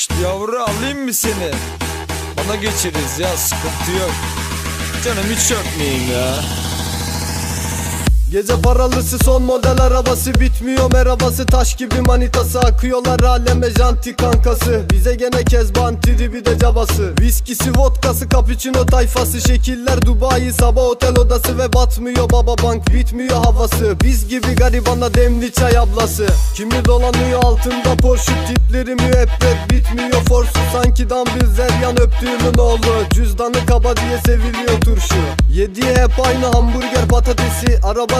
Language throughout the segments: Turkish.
İşte yavru alayım mı seni? Bana geçeriz ya sıkıntı yok. Canım hiç öpmeyeyim ya. Gece paralısı son model arabası Bitmiyor. Merhabası taş gibi manitası. Akıyorlar aleme janti kankası. Bize gene kezban tribi de cabası Viskisi vodkası cappuccino tayfası. Şekiller Dubai sabah otel odası Ve batmıyor baba bank bitmiyor havası. Biz gibi garibana demli çay ablası. Kimi dolanıyor altında Porsche Tipleri müebbet bitmiyor. Forsu Sanki dambil zeryan öptüğümün oğlu. Cüzdanı kaba diye seviliyor turşu. Yediği hep aynı hamburger patatesi. Araba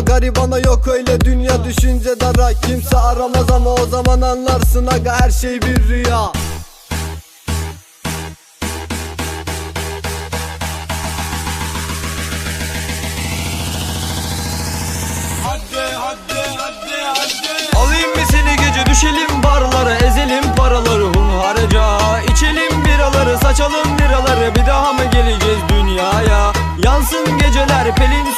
garibana yok öyle dünya. Düşünce dara Kimse aramaz ama o zaman anlarsın aga her şey bir rüya. Alayım mı seni gece düşelim barlara Ezelim paraları hunharca. İçelim biraları saçalım liraları Bir daha mı geleceğiz dünyaya? Yansın geceler pelin